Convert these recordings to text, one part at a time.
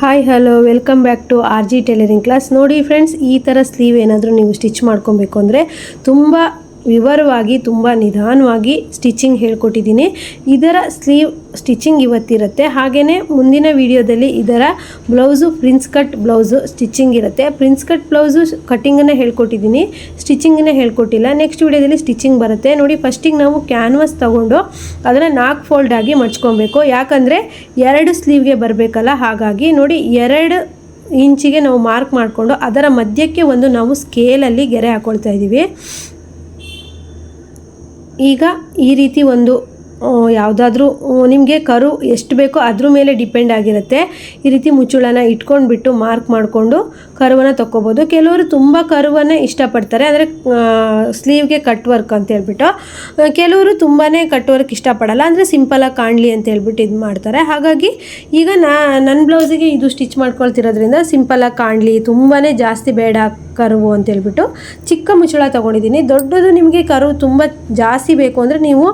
Hi hello welcome back to R G tailoring class ನೋಡಿ friends ಈ ಥರ sleeve ಏನಾದರೂ ನೀವು ಸ್ಟಿಚ್ ಮಾಡ್ಕೊಬೇಕು ಅಂದರೆ ತುಂಬ ವಿವರವಾಗಿ ತುಂಬ ನಿಧಾನವಾಗಿ ಸ್ಟಿಚಿಂಗ್ ಹೇಳ್ಕೊಟ್ಟಿದ್ದೀನಿ. ಇದರ ಸ್ಲೀವ್ ಸ್ಟಿಚಿಂಗ್ ಇವತ್ತಿರುತ್ತೆ. ಹಾಗೆಯೇ ಮುಂದಿನ ವಿಡಿಯೋದಲ್ಲಿ ಇದರ blouse prince cut blouse stitching ಇರುತ್ತೆ. ಪ್ರಿನ್ಸ್ ಕಟ್ ಬ್ಲೌಸು ಕಟ್ಟಿಂಗನ್ನು ಹೇಳ್ಕೊಟ್ಟಿದ್ದೀನಿ. ಸ್ಟಿಚಿಂಗನ್ನೇ ಹೇಳ್ಕೊಟ್ಟಿಲ್ಲ. ನೆಕ್ಸ್ಟ್ ವಿಡಿಯೋದಲ್ಲಿ ಸ್ಟಿಚಿಂಗ್ ಬರುತ್ತೆ. ನೋಡಿ, ಫಸ್ಟಿಗೆ ನಾವು ಕ್ಯಾನ್ವಾಸ್ ತಗೊಂಡು ಅದನ್ನು ನಾಲ್ಕು ಫೋಲ್ಡ್ ಆಗಿ ಮಡ್ಚ್ಕೊಬೇಕು. ಯಾಕಂದರೆ ಎರಡು ಸ್ಲೀವ್ಗೆ ಬರಬೇಕಲ್ಲ, ಹಾಗಾಗಿ ನೋಡಿ, ಎರಡು ಇಂಚಿಗೆ ನಾವು ಮಾರ್ಕ್ ಮಾಡಿಕೊಂಡು ಅದರ ಮಧ್ಯಕ್ಕೆ ಒಂದು ನಾವು ಸ್ಕೇಲಲ್ಲಿ ಗೆರೆ ಹಾಕ್ಕೊಳ್ತಾ ಇದ್ದೀವಿ ಈಗ ಈ ರೀತಿ ಒಂದು ಯಾವುದಾದ್ರೂ ನಿಮಗೆ ಕರು ಎಷ್ಟು ಬೇಕೋ ಅದ್ರ ಮೇಲೆ ಡಿಪೆಂಡ್ ಆಗಿರುತ್ತೆ. ಈ ರೀತಿ ಮುಚ್ಚುಳನ ಇಟ್ಕೊಂಡ್ಬಿಟ್ಟು ಮಾರ್ಕ್ ಮಾಡಿಕೊಂಡು ಕರುವನ್ನು ತಕ್ಕೋಬೋದು. ಕೆಲವರು ತುಂಬ ಕರುವನ್ನೇ ಇಷ್ಟಪಡ್ತಾರೆ. ಅಂದರೆ ಸ್ಲೀವ್ಗೆ ಕಟ್ ವರ್ಕ್ ಅಂತ ಹೇಳ್ಬಿಟ್ಟು. ಕೆಲವರು ತುಂಬಾ ಕಟ್ ವರ್ಕ್ ಇಷ್ಟಪಡಲ್ಲ. ಅಂದರೆ ಸಿಂಪಲಾಗಿ ಕಾಣಲಿ ಅಂತ ಹೇಳ್ಬಿಟ್ಟು ಇದು ಮಾಡ್ತಾರೆ. ಹಾಗಾಗಿ, ಈಗ ನಾ ನನ್ನ ಬ್ಲೌಸಿಗೆ ಇದು ಸ್ಟಿಚ್ ಮಾಡ್ಕೊಳ್ತಿರೋದ್ರಿಂದ ಸಿಂಪಲಾಗಿ ಕಾಣಲಿ ತುಂಬಾ ಜಾಸ್ತಿ ಬೇಡ ಕರುವು ಅಂತ ಹೇಳ್ಬಿಟ್ಟು ಚಿಕ್ಕ ಮುಚ್ಚಳ ತೊಗೊಂಡಿದ್ದೀನಿ ದೊಡ್ಡದು ನಿಮಗೆ ಕರು ತುಂಬ ಜಾಸ್ತಿ ಬೇಕು ಅಂದರೆ ನೀವು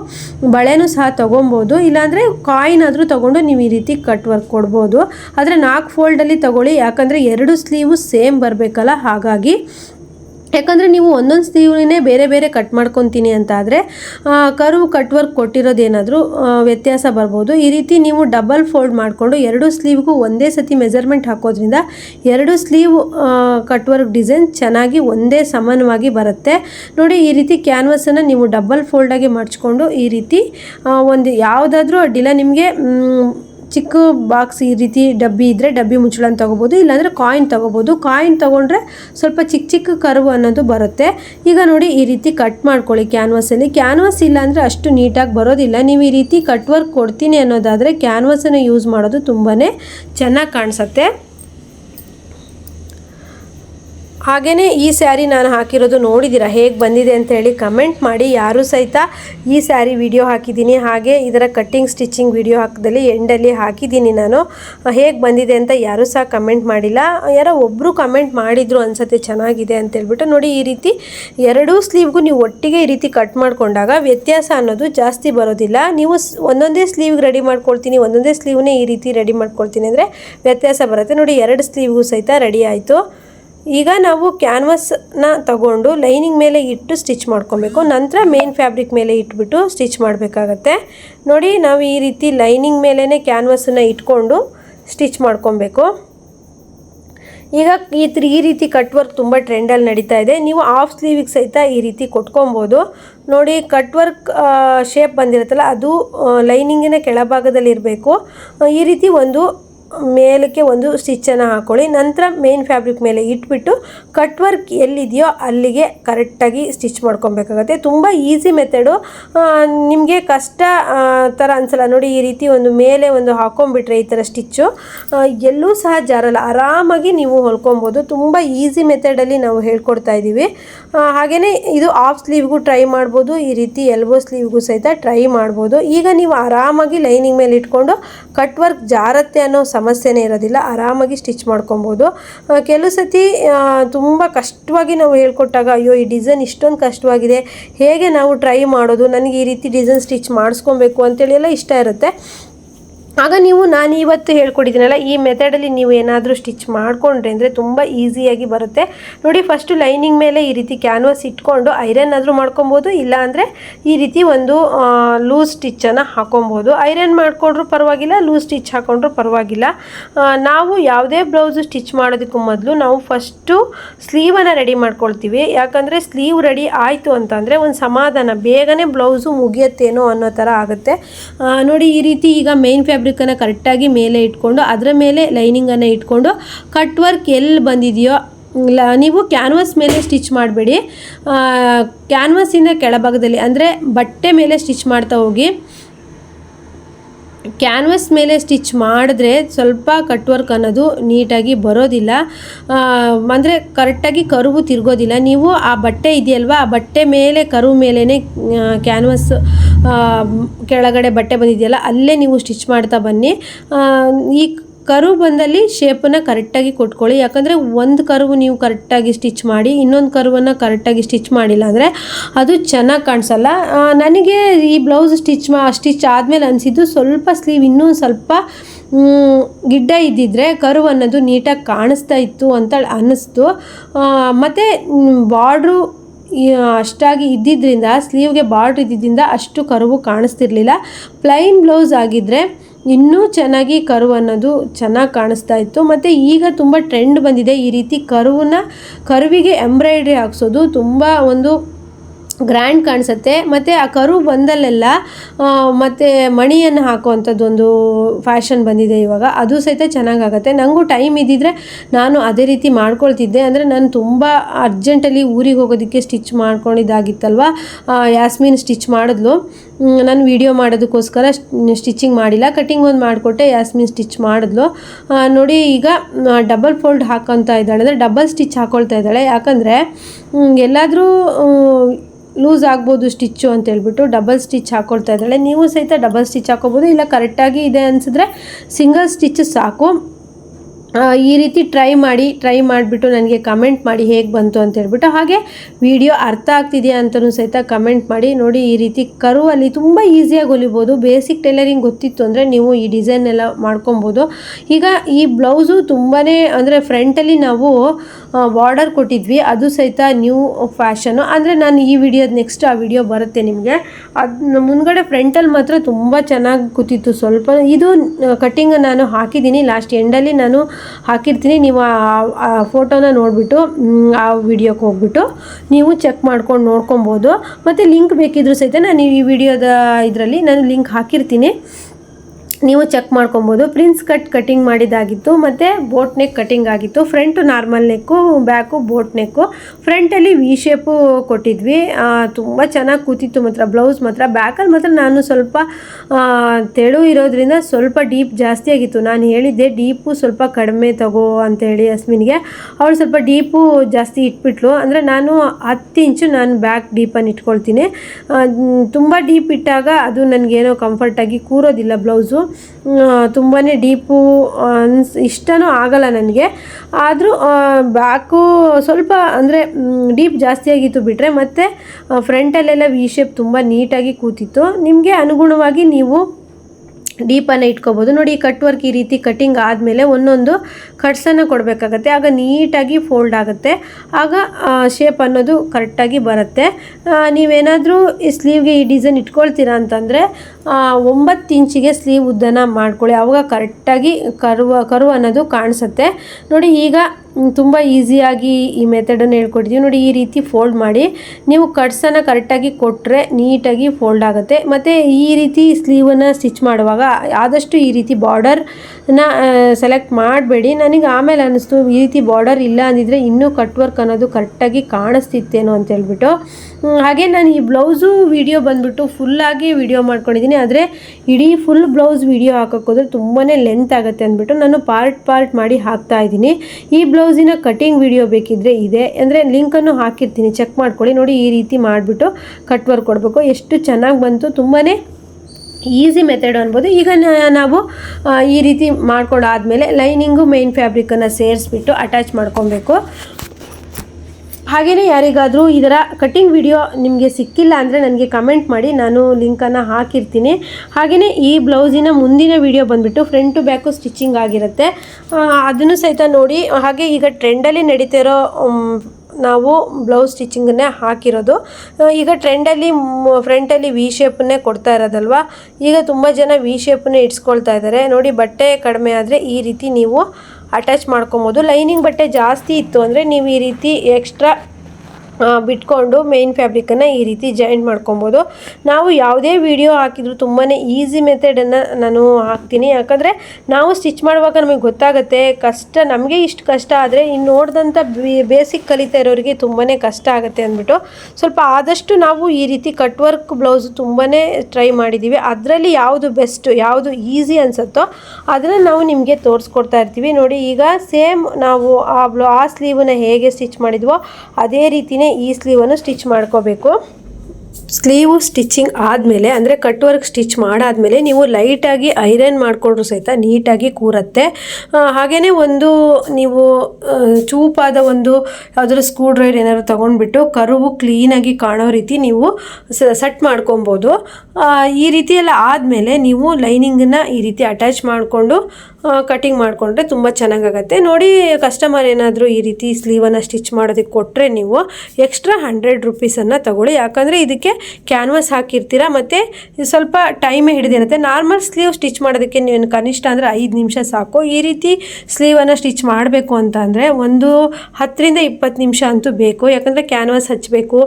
ಬಳೆನೂ ಸಹ ತೊಗೊಬೋದು. ಇಲ್ಲಾಂದರೆ ಕಾಯಿನ್ ಆದರೂ ತೊಗೊಂಡು ನೀವು ಈ ರೀತಿ ಕಟ್ ವರ್ಕ್ ಕೊಡ್ಬೋದು. ಆದರೆ ನಾಲ್ಕು ಫೋಲ್ಡಲ್ಲಿ ತೊಗೊಳ್ಳಿ. ಯಾಕಂದರೆ ಎರಡು ಸ್ಲೀವು ಸೇಮ್ ಬರಬೇಕಲ್ಲ ಹಾಗಾಗಿ. ಯಾಕಂದರೆ ನೀವು ಒಂದೊಂದು ಸ್ಲೀವ್ನೇ ಬೇರೆ ಬೇರೆ ಕಟ್ ಮಾಡ್ಕೊತೀನಿ ಅಂತ ಆದರೆ ಕರು ಕಟ್ ವರ್ಕ್ ಕೊಟ್ಟಿರೋದೇನಾದರೂ ವ್ಯತ್ಯಾಸ ಬರ್ಬೋದು. ಈ ರೀತಿ ನೀವು ಡಬಲ್ ಫೋಲ್ಡ್ ಮಾಡಿಕೊಂಡು ಎರಡು ಸ್ಲೀವ್ಗೂ ಒಂದೇ ಸತಿ ಮೆಜರ್ಮೆಂಟ್ ಹಾಕೋದ್ರಿಂದ ಎರಡು ಸ್ಲೀವ್ ಕಟ್ ವರ್ಕ್ ಡಿಸೈನ್ ಚೆನ್ನಾಗಿ ಒಂದೇ ಸಮಾನವಾಗಿ ಬರುತ್ತೆ. ನೋಡಿ, ಈ ರೀತಿ ಕ್ಯಾನ್ವಸನ್ನು ನೀವು ಡಬಲ್ ಫೋಲ್ಡಾಗಿ ಮಾಡಿಸ್ಕೊಂಡು ಈ ರೀತಿ ಒಂದು ಯಾವುದಾದ್ರೂ ಅಡ್ಡಿಲ್ಲ ನಿಮಗೆ ಚಿಕ್ಕ ಬಾಕ್ಸ್ ಈ ರೀತಿ ಡಬ್ಬಿ ಇದ್ದರೆ ಡಬ್ಬಿ ಮುಚ್ಚಳನ ತೊಗೋಬೋದು, ಇಲ್ಲಾಂದರೆ ಕಾಯಿನ್ ತೊಗೋಬೋದು. ಕಾಯಿನ್ ತೊಗೊಂಡ್ರೆ ಸ್ವಲ್ಪ ಚಿಕ್ಕ ಚಿಕ್ಕ ಕರ್ವ್ ಅನ್ನೋದು ಬರುತ್ತೆ. ಈಗ ನೋಡಿ ಈ ರೀತಿ ಕಟ್ ಮಾಡ್ಕೊಳ್ಳಿ ಕ್ಯಾನ್ವಸಲ್ಲಿ ಕ್ಯಾನ್ವಾಸ್ ಇಲ್ಲಾಂದರೆ ಅಷ್ಟು ನೀಟಾಗಿ ಬರೋದಿಲ್ಲ. ನೀವು ಈ ರೀತಿ ಕಟ್ ವರ್ಕ್ ಕೊಡ್ತೀನಿ ಅನ್ನೋದಾದರೆ ಕ್ಯಾನ್ವಸನ್ನು ಯೂಸ್ ಮಾಡೋದು ತುಂಬಾ ಚೆನ್ನಾಗಿ ಕಾಣಿಸುತ್ತೆ. ಹಾಗೆಯೇ ಈ ಸ್ಯಾರಿ ನಾನು ಹಾಕಿರೋದು ನೋಡಿದ್ದೀರಾ ಹೇಗೆ ಬಂದಿದೆ ಅಂತ ಹೇಳಿ ಕಮೆಂಟ್ ಮಾಡಿ. ಯಾರು ಸಹಿತ ಈ ಸ್ಯಾರಿ ವಿಡಿಯೋ ಹಾಕಿದ್ದೀನಿ. ಹಾಗೆ ಇದರ ಕಟ್ಟಿಂಗ್, ಸ್ಟಿಚಿಂಗ್ ವಿಡಿಯೋ ಹಾಕದಲ್ಲಿ ಎಂಡಲ್ಲಿ ಹಾಕಿದ್ದೀನಿ ನಾನು. ಹೇಗೆ ಬಂದಿದೆ ಅಂತ ಯಾರೂ ಸಹ ಕಮೆಂಟ್ ಮಾಡಿಲ್ಲ. ಯಾರೋ ಒಬ್ಬರು ಕಮೆಂಟ್ ಮಾಡಿದ್ರು ಅನ್ಸತ್ತೆ ಚೆನ್ನಾಗಿದೆ ಅಂತ ಹೇಳ್ಬಿಟ್ಟು. ನೋಡಿ ಈ ರೀತಿ ಎರಡೂ ಸ್ಲೀವ್ಗೂ ನೀವು ಒಟ್ಟಿಗೆ ಈ ರೀತಿ ಕಟ್ ಮಾಡಿಕೊಂಡಾಗ ವ್ಯತ್ಯಾಸ ಅನ್ನೋದು ಜಾಸ್ತಿ ಬರೋದಿಲ್ಲ. ನೀವು ಒಂದೊಂದೇ ಸ್ಲೀವ್ಗೆ ರೆಡಿ ಮಾಡ್ಕೊಳ್ತೀನಿ, ಒಂದೊಂದೇ ಸ್ಲೀವ್ನೇ ಈ ರೀತಿ ರೆಡಿ ಮಾಡ್ಕೊಳ್ತೀನಿ ಅಂದರೆ ವ್ಯತ್ಯಾಸ ಬರುತ್ತೆ. ನೋಡಿ ಎರಡು ಸ್ಲೀವ್ಗೂ ಸಹಿತ ರೆಡಿ ಆಯಿತು. ಈಗ ನಾವು ಕ್ಯಾನ್ವಸ್ನ ತಗೊಂಡು ಲೈನಿಂಗ್ ಮೇಲೆ ಇಟ್ಟು ಸ್ಟಿಚ್ ಮಾಡ್ಕೊಬೇಕು. ನಂತರ ಮೇನ್ ಫ್ಯಾಬ್ರಿಕ್ ಮೇಲೆ ಇಟ್ಬಿಟ್ಟು ಸ್ಟಿಚ್ ಮಾಡಬೇಕಾಗತ್ತೆ. ನೋಡಿ, ನಾವು ಈ ರೀತಿ ಲೈನಿಂಗ್ ಮೇಲೇ ಕ್ಯಾನ್ವಸನ್ನು ಇಟ್ಕೊಂಡು ಸ್ಟಿಚ್ ಮಾಡ್ಕೊಬೇಕು. ಈಗ ಈ ಈ ರೀತಿ ಕಟ್ ವರ್ಕ್ ತುಂಬ ಟ್ರೆಂಡಲ್ಲಿ ನಡೀತಾ ಇದೆ. ನೀವು ಆಫ್ ಸ್ಲೀವಿಗೆ ಸಹಿತ ಈ ರೀತಿ ಕೊಟ್ಕೊಬೋದು. ನೋಡಿ ಕಟ್ ವರ್ಕ್ ಶೇಪ್ ಬಂದಿರುತ್ತಲ್ಲ, ಅದು ಲೈನಿಂಗಿನ ಕೆಳಭಾಗದಲ್ಲಿ ಇರಬೇಕು ಈ ರೀತಿ ಒಂದು ಮೇಲಕ್ಕೆ ಒಂದು ಸ್ಟಿಚ್ಚನ್ನು ಹಾಕೊಳ್ಳಿ. ನಂತರ ಮೇನ್ ಫ್ಯಾಬ್ರಿಕ್ ಮೇಲೆ ಇಟ್ಬಿಟ್ಟು ಕಟ್ ವರ್ಕ್ ಎಲ್ಲಿದೆಯೋ ಅಲ್ಲಿಗೆ ಕರೆಕ್ಟಾಗಿ ಸ್ಟಿಚ್ ಮಾಡ್ಕೊಬೇಕಾಗತ್ತೆ. ತುಂಬ ಈಸಿ ಮೆಥಡು ನಿಮಗೆ ಕಷ್ಟ ಥರ ಅನ್ಸಲ್ಲ. ನೋಡಿ, ಈ ರೀತಿ ಒಂದು ಮೇಲೆ ಒಂದು ಹಾಕೊಂಡ್ಬಿಟ್ರೆ ಈ ಥರ ಸ್ಟಿಚ್ಚು ಎಲ್ಲೂ ಸಹ ಜಾರಲ್ಲ. ಆರಾಮಾಗಿ ನೀವು ಹೊಲ್ಕೊಬೋದು. ತುಂಬ ಈಸಿ ಮೆಥಡಲ್ಲಿ ನಾವು ಹೇಳ್ಕೊಡ್ತಾ ಇದ್ದೀವಿ ಹಾಗೆಯೇ ಇದು ಆಫ್ ಸ್ಲೀವ್ಗೂ ಟ್ರೈ ಮಾಡ್ಬೋದು. ಈ ರೀತಿ ಎಲ್ಬೋ ಸ್ಲೀವ್ಗೂ ಸಹಿತ ಟ್ರೈ ಮಾಡ್ಬೋದು. ಈಗ ನೀವು ಆರಾಮಾಗಿ ಲೈನಿಂಗ್ ಮೇಲೆ ಇಟ್ಕೊಂಡು ಕಟ್ ವರ್ಕ್ ಜಾರತ್ತೆ ಅನ್ನೋ ಸಮಸ್ಯೆನೇ ಇರೋದಿಲ್ಲ, ಆರಾಮಾಗಿ ಸ್ಟಿಚ್ ಮಾಡ್ಕೊಬೋದು. ಕೆಲವು ಸತಿ ತುಂಬ ಕಷ್ಟವಾಗಿ ನಾವು ಹೇಳ್ಕೊಟ್ಟಾಗ, ಅಯ್ಯೋ, ಈ ಡಿಸೈನ್ ಇಷ್ಟೊಂದು ಕಷ್ಟವಾಗಿದೆ, ಹೇಗೆ ನಾವು ಟ್ರೈ ಮಾಡೋದು? ನನಗೆ ಈ ರೀತಿ ಡಿಸೈನ್ ಸ್ಟಿಚ್ ಮಾಡಿಸ್ಕೊಬೇಕು ಅಂತೇಳಿ ಎಲ್ಲ ಇಷ್ಟ ಇರುತ್ತೆ. ಆಗ ನೀವು ನಾನು ಇವತ್ತು ಹೇಳ್ಕೊಟ್ಟಿದ್ದೀನಲ್ಲ ಈ ಮೆಥಡಲ್ಲಿ ನೀವು ಏನಾದರೂ ಸ್ಟಿಚ್ ಮಾಡಿಕೊಂಡ್ರೆ ಅಂದರೆ ತುಂಬ ಈಸಿಯಾಗಿ ಬರುತ್ತೆ. ನೋಡಿ ಫಸ್ಟು ಲೈನಿಂಗ್ ಮೇಲೆ ಈ ರೀತಿ ಕ್ಯಾನ್ವಾಸ್ ಇಟ್ಕೊಂಡು ಐರನ್ ಆದರೂ ಮಾಡ್ಕೊಬೋದು ಇಲ್ಲ ಅಂದರೆ ಈ ರೀತಿ ಒಂದು ಲೂಸ್ ಸ್ಟಿಚ್ಚನ್ನು ಹಾಕೊಬೋದು. ಐರನ್ ಮಾಡಿಕೊಂಡ್ರೂ ಪರವಾಗಿಲ್ಲ ಲೂಸ್ ಸ್ಟಿಚ್ ಹಾಕೊಂಡ್ರೂ ಪರವಾಗಿಲ್ಲ. ನಾವು ಯಾವುದೇ ಬ್ಲೌಸು ಸ್ಟಿಚ್ ಮಾಡೋದಕ್ಕೂ ಮೊದಲು ನಾವು ಫಸ್ಟು ಸ್ಲೀವನ್ನು ರೆಡಿ ಮಾಡ್ಕೊಳ್ತೀವಿ. ಯಾಕಂದರೆ ಸ್ಲೀವ್ ರೆಡಿ ಆಯಿತು ಅಂತಂದರೆ ಒಂದು ಸಮಾಧಾನ, ಬೇಗನೆ ಬ್ಲೌಸು ಮುಗಿಯತ್ತೇನೋ ಅನ್ನೋ ಥರ ಆಗುತ್ತೆ. ನೋಡಿ, ಈ ರೀತಿ ಈಗ ಮೇನ್ ಫ್ಯಾಬ್ರಿಕನ್ನು ಕರೆಕ್ಟಾಗಿ ಮೇಲೆ ಇಟ್ಕೊಂಡು, ಅದರ ಮೇಲೆ ಲೈನಿಂಗನ್ನು ಇಟ್ಕೊಂಡು ಕಟ್ ವರ್ಕ್ ಎಲ್ಲಿ ಬಂದಿದೆಯೋ ಲ ನೀವು ಕ್ಯಾನ್ವಾಸ್ ಮೇಲೆ ಸ್ಟಿಚ್ ಮಾಡಬೇಡಿ. ಕ್ಯಾನ್ವಾಸಿಂದ ಕೆಳಭಾಗದಲ್ಲಿ, ಅಂದರೆ ಬಟ್ಟೆ ಮೇಲೆ ಸ್ಟಿಚ್ ಮಾಡ್ತಾ ಹೋಗಿ ಕ್ಯಾನ್ವಸ್ ಮೇಲೆ ಸ್ಟಿಚ್ ಮಾಡಿದ್ರೆ ಸ್ವಲ್ಪ ಕಟ್ ವರ್ಕ್ ಅನ್ನೋದು ನೀಟಾಗಿ ಬರೋದಿಲ್ಲ. ಅಂದರೆ ಕರೆಕ್ಟಾಗಿ ಕರುವು ತಿರ್ಗೋದಿಲ್ಲ. ನೀವು ಆ ಬಟ್ಟೆ ಇದೆಯಲ್ವ? ಆ ಬಟ್ಟೆ ಮೇಲೆ, ಕರು ಮೇಲೇ ಕ್ಯಾನ್ವಸ್ ಕೆಳಗಡೆ ಬಟ್ಟೆ ಬಂದಿದೆಯಲ್ಲ, ಅಲ್ಲೇ ನೀವು ಸ್ಟಿಚ್ ಮಾಡ್ತಾ ಬನ್ನಿ. ಈ ಕರು ಬಂದಲ್ಲಿ ಶೇಪನ್ನು ಕರೆಕ್ಟಾಗಿ ಕೊಟ್ಕೊಳ್ಳಿ. ಯಾಕಂದರೆ ಒಂದು ಕರುವು ನೀವು ಕರೆಕ್ಟಾಗಿ ಸ್ಟಿಚ್ ಮಾಡಿ, ಇನ್ನೊಂದು ಕರುವನ್ನು ಕರೆಕ್ಟಾಗಿ ಸ್ಟಿಚ್ ಮಾಡಿಲ್ಲ ಅಂದರೆ ಅದು ಚೆನ್ನಾಗಿ ಕಾಣಿಸಲ್ಲ. ನನಗೆ ಈ ಬ್ಲೌಸ್ ಸ್ಟಿಚ್ ಮಾ ಸ್ಟಿಚ್ ಆದಮೇಲೆ ಅನಿಸಿದ್ದು ಸ್ವಲ್ಪ ಸ್ಲೀವ್ ಇನ್ನೂ ಸ್ವಲ್ಪ ಗಿಡ್ಡ ಇದ್ದಿದ್ರೆ ಕರು ಅನ್ನೋದು ನೀಟಾಗಿ ಕಾಣಿಸ್ತಾ ಇತ್ತು ಅಂತ ಅನ್ನಿಸ್ತು ಮತ್ತು ಬಾರ್ಡ್ರು ಅಷ್ಟಾಗಿ ಇದ್ದಿದ್ದರಿಂದ ಸ್ಲೀವ್ಗೆ ಬಾರ್ಡ್ರ್ ಇದ್ದಿದ್ದರಿಂದ ಅಷ್ಟು ಕರುವು ಕಾಣಿಸ್ತಿರ್ಲಿಲ್ಲ. ಪ್ಲೈನ್ ಬ್ಲೌಸ್ ಆಗಿದ್ದರೆ ಇನ್ನೂ ಚೆನ್ನಾಗಿ ಕರು ಅನ್ನೋದು ಚೆನ್ನಾಗಿ ಕಾಣಿಸ್ತಾ ಇತ್ತು. ಮತ್ತು ಈಗ ತುಂಬ ಟ್ರೆಂಡ್ ಬಂದಿದೆ ಈ ರೀತಿ ಕರುವನ್ನ, ಕರುವಿಗೆ ಎಂಬ್ರಾಯ್ಡ್ರಿ ಹಾಕ್ಸೋದು ತುಂಬ ಒಂದು ಗ್ರ್ಯಾಂಡ್ ಕಾಣಿಸುತ್ತೆ. ಮತ್ತು ಆ ಕರು ಬಂದಲ್ಲೆಲ್ಲ ಮತ್ತು ಮಣಿಯನ್ನು ಹಾಕುವಂಥದ್ದು ಒಂದು ಫ್ಯಾಷನ್ ಬಂದಿದೆ ಇವಾಗ. ಅದು ಸಹಿತ ಚೆನ್ನಾಗಾಗತ್ತೆ. ನನಗೂ ಟೈಮ್ ಇದ್ದಿದ್ರೆ ನಾನು ಅದೇ ರೀತಿ ಮಾಡ್ಕೊಳ್ತಿದ್ದೆ. ಅಂದರೆ ನಾನು ತುಂಬ ಅರ್ಜೆಂಟಲ್ಲಿ ಊರಿಗೆ ಹೋಗೋದಕ್ಕೆ ಸ್ಟಿಚ್ ಮಾಡ್ಕೊಂಡಿದ್ದಾಗಿತ್ತಲ್ವ? ಯಾಸ್ಮಿನ್ ಸ್ಟಿಚ್ ಮಾಡಿದ್ಲು. ನಾನು ವಿಡಿಯೋ ಮಾಡೋದಕ್ಕೋಸ್ಕರ ಸ್ಟಿಚಿಂಗ್ ಮಾಡಿಲ್ಲ. ಕಟಿಂಗ್ ಒಂದು ಮಾಡಿಕೊಟ್ಟೆ ಯಾಸ್ಮಿನ್ ಸ್ಟಿಚ್ ಮಾಡಿದ್ಲು. ನೋಡಿ ಈಗ ಡಬಲ್ ಫೋಲ್ಡ್ ಹಾಕೊತಾ ಇದ್ದಾಳೆ. ಅಂದರೆ ಡಬಲ್ ಸ್ಟಿಚ್ ಹಾಕೊಳ್ತಾ ಇದ್ದಾಳೆ. ಯಾಕಂದರೆ ಎಲ್ಲಾದರೂ ಲೂಸ್ ಆಗ್ಬೋದು ಸ್ಟಿಚ್ಚು ಅಂತ ಹೇಳ್ಬಿಟ್ಟು ಡಬಲ್ ಸ್ಟಿಚ್ ಹಾಕ್ಕೊಳ್ತಾ ಇದ್ದಾಳೆ. ನೀವು ಸಹಿತ ಡಬಲ್ ಸ್ಟಿಚ್ ಹಾಕೋಬೋದು, ಇಲ್ಲ ಕರೆಕ್ಟಾಗಿ ಇದೆ ಅನಿಸಿದ್ರೆ ಸಿಂಗಲ್ ಸ್ಟಿಚ್ ಸಾಕು. ಈ ರೀತಿ ಟ್ರೈ ಮಾಡಿ, ಟ್ರೈ ಮಾಡಿಬಿಟ್ಟು ನನಗೆ ಕಮೆಂಟ್ ಮಾಡಿ ಹೇಗೆ ಬಂತು ಅಂತ ಹೇಳ್ಬಿಟ್ಟು, ಹಾಗೆ ವಿಡಿಯೋ ಅರ್ಥ ಆಗ್ತಿದೆಯಾ ಅಂತಲೂ ಸಹಿತ ಕಮೆಂಟ್ ಮಾಡಿ ನೋಡಿ, ಈ ರೀತಿ ಕರುವಲ್ಲಿ ತುಂಬ ಈಸಿಯಾಗಿ ಹೊಲಿಬೋದು. ಬೇಸಿಕ್ ಟೈಲರಿಂಗ್ ಗೊತ್ತಿತ್ತು ಅಂದರೆ ನೀವು ಈ ಡಿಸೈನ್ ಎಲ್ಲ ಮಾಡ್ಕೊಬೋದು. ಈಗ ಈ ಬ್ಲೌಸು ತುಂಬಾ ಅಂದರೆ ಫ್ರಂಟಲ್ಲಿ ನಾವು ಬಾರ್ಡರ್ ಕೊಟ್ಟಿದ್ವಿ. ಅದು ಸಹಿತ ನ್ಯೂ ಫ್ಯಾಷನು ಅಂದರೆ ನಾನು ಈ ವಿಡಿಯೋದ ನೆಕ್ಸ್ಟ್ ಆ ವಿಡಿಯೋ ಬರುತ್ತೆ ನಿಮಗೆ. ಅದು ಮುಂದ್ಗಡೆ ಫ್ರಂಟಲ್ಲಿ ಮಾತ್ರ ತುಂಬ ಚೆನ್ನಾಗಿ ಕೂತಿತ್ತು ಸ್ವಲ್ಪ. ಇದು ಕಟ್ಟಿಂಗ್ ನಾನು ಹಾಕಿದ್ದೀನಿ. ಲಾಸ್ಟ್ ಎಂಡಲ್ಲಿ ನಾನು ಹಾಕಿರ್ತೀನಿ. ನೀವು ಆ ಫೋಟೋನ ನೋಡಿಬಿಟ್ಟು ಆ ವಿಡಿಯೋಕ್ಕೆ ಹೋಗ್ಬಿಟ್ಟು ನೀವು ಚೆಕ್ ಮಾಡ್ಕೊಂಡು ನೋಡ್ಕೊಬೋದು. ಮತ್ತು ಲಿಂಕ್ ಬೇಕಿದ್ರೂ ಸಹಿತ ನಾನು ಈ ವಿಡಿಯೋದ ಇದರಲ್ಲಿ ನಾನು ಲಿಂಕ್ ಹಾಕಿರ್ತೀನಿ. ನೀವು ಚೆಕ್ ಮಾಡ್ಕೊಬೋದು. ಪ್ರಿನ್ಸ್ ಕಟ್ ಕಟಿಂಗ್ ಮಾಡಿದ್ದಾಗಿತ್ತು, ಮತ್ತು ಬೋಟ್ ನೆಕ್ ಕಟಿಂಗ್ ಆಗಿತ್ತು. Front normal neck, back boat neck. ಫ್ರಂಟಲ್ಲಿ V shape ಕೊಟ್ಟಿದ್ವಿ. ತುಂಬ ಚೆನ್ನಾಗಿ ಕೂತಿತ್ತು ಮಾತ್ರ, ಬ್ಲೌಸ್ ಮಾತ್ರ. ಬ್ಯಾಕಲ್ಲಿ ಮಾತ್ರ ನಾನು ಸ್ವಲ್ಪ ತೆಳು ಇರೋದ್ರಿಂದ ಸ್ವಲ್ಪ ಡೀಪ್ ಜಾಸ್ತಿ ಆಗಿತ್ತು. ನಾನು ಹೇಳಿದ್ದೆ ಡೀಪು ಸ್ವಲ್ಪ ಕಡಿಮೆ ತಗೋ ಅಂತ ಹೇಳಿ ಯಸ್ಮಿನ್ಗೆ ಅವಳು ಸ್ವಲ್ಪ ಡೀಪು ಜಾಸ್ತಿ ಇಟ್ಬಿಟ್ಲು. ಅಂದರೆ ನಾನು ಹತ್ತು ಇಂಚು ನಾನು ಬ್ಯಾಕ್ ಡೀಪನ್ನು ಇಟ್ಕೊಳ್ತೀನಿ. ತುಂಬ ಡೀಪ್ ಇಟ್ಟಾಗ ಅದು ನನಗೇನೋ ಕಂಫರ್ಟಾಗಿ ಕೂರೋದಿಲ್ಲ ಬ್ಲೌಸು. ತುಂಬಾ ಡೀಪು ಅನ್ಸ್, ಇಷ್ಟನೂ ಆಗಲ್ಲ ನನಗೆ. ಆದರೂ ಬ್ಯಾಕು ಸ್ವಲ್ಪ ಅಂದರೆ ಡೀಪ್ ಜಾಸ್ತಿ ಆಗಿತ್ತು ಬಿಟ್ಟರೆ ಮತ್ತು ಫ್ರಂಟಲ್ಲೆಲ್ಲ ವಿ ಶೇಪ್ ತುಂಬ ನೀಟಾಗಿ ಕೂತಿತ್ತು. ನಿಮಗೆ ಅನುಗುಣವಾಗಿ ನೀವು ಡೀಪನ್ನು ಇಟ್ಕೋಬೋದು. ನೋಡಿ ಈ ಕಟ್ ವರ್ಕ್ ಈ ರೀತಿ ಕಟ್ಟಿಂಗ್ ಆದಮೇಲೆ ಒಂದೊಂದು ಕಟ್ಸನ್ನು ಕೊಡಬೇಕಾಗತ್ತೆ. ಆಗ ನೀಟಾಗಿ ಫೋಲ್ಡ್ ಆಗುತ್ತೆ. ಆಗ ಶೇಪ್ ಅನ್ನೋದು ಕರೆಕ್ಟಾಗಿ ಬರುತ್ತೆ. ನೀವೇನಾದರೂ ಈ ಸ್ಲೀವ್ಗೆ ಈ ಡಿಸೈನ್ ಇಟ್ಕೊಳ್ತೀರಾ ಅಂತಂದರೆ ಒಂಬತ್ತು ಇಂಚಿಗೆ ಸ್ಲೀವ್ ಉದ್ದನ ಮಾಡ್ಕೊಳ್ಳಿ. ಆವಾಗ ಕರೆಕ್ಟಾಗಿ ಕರುವ, ಕರು ಅನ್ನೋದು ಕಾಣಿಸುತ್ತೆ. ನೋಡಿ ಈಗ ತುಂಬ ಈಸಿಯಾಗಿ ಈ ಮೆಥಡನ್ನು ಹೇಳ್ಕೊಡ್ತೀವಿ ನೋಡಿ, ಈ ರೀತಿ ಫೋಲ್ಡ್ ಮಾಡಿ ನೀವು ಕಟ್ಸನ್ನು ಕರೆಕ್ಟಾಗಿ ಕೊಟ್ಟರೆ ನೀಟಾಗಿ ಫೋಲ್ಡ್ ಆಗುತ್ತೆ. ಮತ್ತು ಈ ರೀತಿ ಸ್ಲೀವನ್ನು ಸ್ಟಿಚ್ ಮಾಡುವಾಗ ಆದಷ್ಟು ಈ ರೀತಿ ಬಾರ್ಡರ್ನ ಸೆಲೆಕ್ಟ್ ಮಾಡಬೇಡಿ. ನನಗೆ ಆಮೇಲೆ ಅನ್ನಿಸ್ತು, ಈ ರೀತಿ ಬಾರ್ಡರ್ ಇಲ್ಲ ಅಂದಿದ್ರೆ ಇನ್ನೂ ಕಟ್ ವರ್ಕ್ ಅನ್ನೋದು ಕರೆಕ್ಟಾಗಿ ಕಾಣಿಸ್ತಿತ್ತೇನೋ ಅಂತ ಹೇಳ್ಬಿಟ್ಟು. ಹಾಗೆ ನಾನು ಈ ಬ್ಲೌಸು ವಿಡಿಯೋ ಬಂದುಬಿಟ್ಟು ಫುಲ್ಲಾಗಿ ವಿಡಿಯೋ ಮಾಡ್ಕೊಂಡಿದ್ದೀನಿ. ಆದರೆ ಇಡೀ ಫುಲ್ ಬ್ಲೌಸ್ ವಿಡಿಯೋ ಹಾಕೋಕ್ಕೋದ್ರೆ ತುಂಬಾ ಲೆಂತ್ ಆಗುತ್ತೆ ಅಂದ್ಬಿಟ್ಟು ನಾನು ಪಾರ್ಟ್ ಪಾರ್ಟ್ ಮಾಡಿ ಹಾಕ್ತಾ ಇದ್ದೀನಿ. ಈ ಬ್ಲೌಸಿನ ಕಟಿಂಗ್ ವಿಡಿಯೋ ಬೇಕಿದ್ರೆ ಇದೆ. ಅಂದರೆ ಲಿಂಕನ್ನು ಹಾಕಿರ್ತೀನಿ. ಚೆಕ್ ಮಾಡ್ಕೊಳ್ಳಿ. ನೋಡಿ ಈ ರೀತಿ ಮಾಡಿಬಿಟ್ಟು ಕಟ್ ವರ್ಕ್ ಕೊಡಬೇಕು. ಎಷ್ಟು ಚೆನ್ನಾಗಿ ಬಂತು. ತುಂಬಾ ಈಸಿ ಮೆಥಡ್ ಅನ್ಬೋದು. ಈಗ ನಾವು ಈ ರೀತಿ ಮಾಡ್ಕೊಂಡಾದಮೇಲೆ ಲೈನಿಂಗು ಮೇನ್ ಫ್ಯಾಬ್ರಿಕನ್ನು ಸೇರಿಸ್ಬಿಟ್ಟು ಅಟ್ಯಾಚ್ ಮಾಡ್ಕೊಬೇಕು. ಹಾಗೆಯೇ ಯಾರಿಗಾದರೂ ಇದರ ಕಟ್ಟಿಂಗ್ ವಿಡಿಯೋ ನಿಮಗೆ ಸಿಕ್ಕಿಲ್ಲ ಅಂದರೆ ನನಗೆ ಕಮೆಂಟ್ ಮಾಡಿ, ನಾನು ಲಿಂಕನ್ನು ಹಾಕಿರ್ತೀನಿ. ಹಾಗೆಯೇ ಈ ಬ್ಲೌಸಿನ ಮುಂದಿನ ವಿಡಿಯೋ ಬಂದುಬಿಟ್ಟು ಫ್ರಂಟ್ ಟು ಬ್ಯಾಕು ಸ್ಟಿಚಿಂಗ್ ಆಗಿರುತ್ತೆ. ಅದನ್ನು ಸಹಿತ ನೋಡಿ, ಹಾಗೆ ಈಗ ಟ್ರೆಂಡಲ್ಲಿ ನಡೀತಿರೋ ನಾವು ಬ್ಲೌಸ್ ಸ್ಟಿಚಿಂಗನ್ನೇ ಹಾಕಿರೋದು. ಈಗ ಟ್ರೆಂಡಲ್ಲಿ ಫ್ರಂಟಲ್ಲಿ ವಿ ಶೇಪನ್ನೇ ಕೊಡ್ತಾ ಇರೋದಲ್ವ? ಈಗ ತುಂಬ ಜನ ವಿ ಶೇಪನ್ನೇ ಇಟ್ಸ್ಕೊಳ್ತಾ ಇದ್ದಾರೆ ನೋಡಿ, ಬಟ್ಟೆ ಕಡಿಮೆ ಆದರೆ ಈ ರೀತಿ ನೀವು ಅಟ್ಯಾಚ್ ಮಾಡ್ಕೊಬೋದು. ಲೈನಿಂಗ್ ಬಟ್ಟೆ ಜಾಸ್ತಿ ಇತ್ತು ಅಂದರೆ ನೀವು ಈ ರೀತಿ ಎಕ್ಸ್ಟ್ರಾ ಬಿಟ್ಕೊಂಡು ಮೇನ್ ಫ್ಯಾಬ್ರಿಕನ್ನು ಈ ರೀತಿ ಜಾಯಿಂಟ್ ಮಾಡ್ಕೊಬೋದು. ನಾವು ಯಾವುದೇ ವಿಡಿಯೋ ಹಾಕಿದ್ರು ತುಂಬಾ ಈಸಿ ಮೆಥಡನ್ನು ನಾನು ಹಾಕ್ತೀನಿ. ಯಾಕಂದರೆ ನಾವು ಸ್ಟಿಚ್ ಮಾಡುವಾಗ ನಮಗೆ ಗೊತ್ತಾಗುತ್ತೆ, ಕಷ್ಟ, ನಮಗೆ ಇಷ್ಟು ಕಷ್ಟ ಆದರೆ ಇನ್ನು ನೋಡಿದಂಥ ಬೇಸಿಕ್ ಕಲಿತಾ ಇರೋರಿಗೆ ತುಂಬಾ ಕಷ್ಟ ಆಗುತ್ತೆ ಅಂದ್ಬಿಟ್ಟು ಸ್ವಲ್ಪ ಆದಷ್ಟು ನಾವು ಈ ರೀತಿ ಕಟ್ ವರ್ಕ್ ಬ್ಲೌಸ್ ತುಂಬಾ ಟ್ರೈ ಮಾಡಿದ್ದೀವಿ ಅದರಲ್ಲಿ ಯಾವುದು ಬೆಸ್ಟ್ ಯಾವುದು ಈಸಿ ಅನಿಸುತ್ತೋ ಅದನ್ನು ನಾವು ನಿಮಗೆ ತೋರಿಸ್ಕೊಡ್ತಾ ಇರ್ತೀವಿ. ನೋಡಿ ಈಗ ಸೇಮ್ ನಾವು ಆ ಬ್ಲೌ ಆ ಸ್ಲೀವನ್ನ ಹೇಗೆ ಸ್ಟಿಚ್ ಮಾಡಿದ್ವೋ ಅದೇ ರೀತಿನೇ ಈ ಸ್ಲೀವನ್ನು ಸ್ಟಿಚ್ ಮಾಡ್ಕೋಬೇಕು. ಸ್ಲೀವು ಸ್ಟಿಚಿಂಗ್ ಆದಮೇಲೆ, ಅಂದರೆ ಕಟ್ ವರ್ಕ್ ಸ್ಟಿಚ್ ಮಾಡಾದಮೇಲೆ ನೀವು ಲೈಟಾಗಿ ಐರನ್ ಮಾಡಿಕೊಂಡ್ರು ಸಹಿತ ನೀಟಾಗಿ ಕೂರತ್ತೆ. ಹಾಗೆಯೇ ಒಂದು ನೀವು ಚೂಪಾದ ಒಂದು ಯಾವುದಾದ್ರು ಸ್ಕ್ರೂ ಡ್ರೈವರ್ ಏನಾದ್ರು ತೊಗೊಂಡ್ಬಿಟ್ಟು ಕರುವು ಕ್ಲೀನಾಗಿ ಕಾಣೋ ರೀತಿ ನೀವು ಸೆಟ್ ಮಾಡ್ಕೊಬೋದು. ಈ ರೀತಿ ಎಲ್ಲ ಆದಮೇಲೆ ನೀವು ಲೈನಿಂಗನ್ನು ಈ ರೀತಿ ಅಟ್ಯಾಚ್ ಮಾಡಿಕೊಂಡು ಕಟಿಂಗ್ ಮಾಡಿಕೊಂಡ್ರೆ ತುಂಬ ಚೆನ್ನಾಗಾಗತ್ತೆ. ನೋಡಿ ಕಸ್ಟಮರ್ ಏನಾದರೂ ಈ ರೀತಿ ಸ್ಲೀವನ್ನು ಸ್ಟಿಚ್ ಮಾಡೋದಕ್ಕೆ ಕೊಟ್ಟರೆ ನೀವು ಎಕ್ಸ್ಟ್ರಾ ಹಂಡ್ರೆಡ್ ರುಪೀಸನ್ನು ತಗೊಳ್ಳಿ. ಯಾಕಂದರೆ ಇದಕ್ಕೆ ಕ್ಯಾನ್ವಾಸ್ ಹಾಕಿರ್ತೀರ, ಮತ್ತು ಸ್ವಲ್ಪ ಟೈಮೇ ಹಿಡಿದಿರುತ್ತೆ ನಾರ್ಮಲ್ ಸ್ಲೀವ್ ಸ್ಟಿಚ್ ಮಾಡೋದಕ್ಕೆ ನೀವು ಕನಿಷ್ಠ ಅಂದರೆ ಐದು ನಿಮಿಷ ಸಾಕು. ಈ ರೀತಿ ಸ್ಲೀವನ್ನು ಸ್ಟಿಚ್ ಮಾಡಬೇಕು ಅಂತ ಅಂದರೆ ಒಂದು ಹತ್ತರಿಂದ ಇಪ್ಪತ್ತು ನಿಮಿಷ ಅಂತೂ ಬೇಕು. ಯಾಕಂದರೆ ಕ್ಯಾನ್ವಾಸ್ ಹಚ್ಚಬೇಕು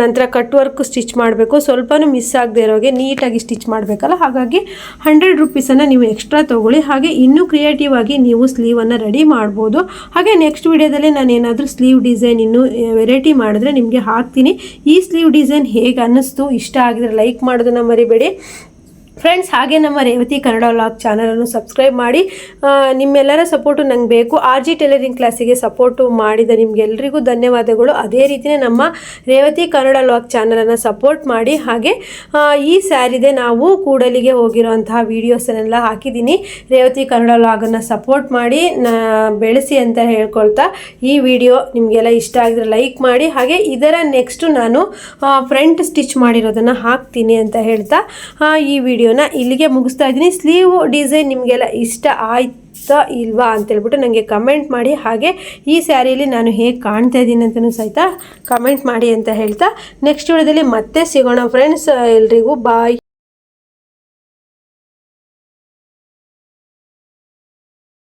ನಂತರ ಕಟ್ ವರ್ಕ್ ಸ್ಟಿಚ್ ಮಾಡಬೇಕು, ಸ್ವಲ್ಪನೂ ಮಿಸ್ ಆಗದೆ ಇರೋಗೆ ನೀಟಾಗಿ ಸ್ಟಿಚ್ ಮಾಡಬೇಕಲ್ಲ? ಹಾಗಾಗಿ ಹಂಡ್ರೆಡ್ ರುಪೀಸನ್ನು ನೀವು ಎಕ್ಸ್ಟ್ರಾ ತೊಗೊಳ್ಳಿ. ಹಾಗೆ ಇನ್ನೂ ಕ್ರಿಯೇಟಿವ್ ಆಗಿ ನೀವು ಸ್ಲೀವನ್ನು ರೆಡಿ ಮಾಡ್ಬೋದು. ಹಾಗೆ ನೆಕ್ಸ್ಟ್ ವಿಡಿಯೋದಲ್ಲಿ ನಾನು ಏನಾದರೂ ಸ್ಲೀವ್ ಡಿಸೈನ್ ಇನ್ನೂ ವೆರೈಟಿ ಮಾಡಿದ್ರೆ ನಿಮಗೆ ಹಾಕ್ತೀನಿ. ಈ ಸ್ಲೀವ್ ಡಿಸೈನ್ ಹೇಗೆ ಅನ್ನಿಸ್ತು, ಇಷ್ಟ ಆಗಿದ್ರೆ ಲೈಕ್ ಮಾಡೋದನ್ನು ಮರಿಬೇಡಿ. ಫ್ರೆಂಡ್ಸ್ ಹಾಗೆ ನಮ್ಮ ರೇವತಿ ಕನ್ನಡ ವ್ಲಾಗ್ ಚಾನಲನ್ನು ಸಬ್ಸ್ಕ್ರೈಬ್ ಮಾಡಿ ನಿಮ್ಮೆಲ್ಲರ ಸಪೋರ್ಟು ನಂಗೆ ಬೇಕು. ಆರ್ ಜಿ ಟೈಲರಿಂಗ್ ಕ್ಲಾಸಿಗೆ ಸಪೋರ್ಟು ಮಾಡಿದ ನಿಮಗೆಲ್ಲರಿಗೂ ಧನ್ಯವಾದಗಳು. ಅದೇ ರೀತಿಯೇ ನಮ್ಮ ರೇವತಿ ಕನ್ನಡ ವ್ಲಾಗ್ ಚಾನಲನ್ನು ಸಪೋರ್ಟ್ ಮಾಡಿ. ಹಾಗೆ ಈ ಸ್ಯಾರಿದೆ ನಾವು ಕೂಡಲಿಗೆ ಹೋಗಿರೋಂತಹ ವೀಡಿಯೋಸನ್ನೆಲ್ಲ ಹಾಕಿದ್ದೀನಿ. ರೇವತಿ ಕನ್ನಡ ವ್ಲಾಗನ್ನು ಸಪೋರ್ಟ್ ಮಾಡಿ ಬೆಳೆಸಿ ಅಂತ ಹೇಳ್ಕೊಳ್ತಾ ಈ ವಿಡಿಯೋ ನಿಮಗೆಲ್ಲ ಇಷ್ಟ ಆಗಿದ್ರೆ ಲೈಕ್ ಮಾಡಿ. ಹಾಗೆ, ಇದರ ನೆಕ್ಸ್ಟು ನಾನು ಫ್ರಂಟ್ ಸ್ಟಿಚ್ ಮಾಡಿರೋದನ್ನು ಹಾಕ್ತೀನಿ ಅಂತ ಹೇಳ್ತಾ ಈ ಈ ವಿಡಿಯೋನ ಇಲ್ಲಿಗೆ ಮುಗಿಸ್ತಾ ಇದ್ದೀನಿ. ಸ್ಲೀವ್ ಡಿಸೈನ್ ನಿಮಗೆಲ್ಲ ಇಷ್ಟ ಆಯ್ತಾ ಇಲ್ವಾ ಅಂತೇಳ್ಬಿಟ್ಟು ನನಗೆ ಕಮೆಂಟ್ ಮಾಡಿ. ಹಾಗೆ ಈ ಸ್ಯಾರಿಯಲ್ಲಿ ನಾನು ಹೇಗೆ ಕಾಣ್ತಾ ಇದ್ದೀನಿ ಅಂತಲೂ ಸಹಿತ ಕಮೆಂಟ್ ಮಾಡಿ ಅಂತ ಹೇಳ್ತಾ. ನೆಕ್ಸ್ಟ್ ವಿಡಿಯೋದಲ್ಲಿ ಮತ್ತೆ ಸಿಗೋಣ ಫ್ರೆಂಡ್ಸ್ ಎಲ್ರಿಗೂ ಬಾಯ್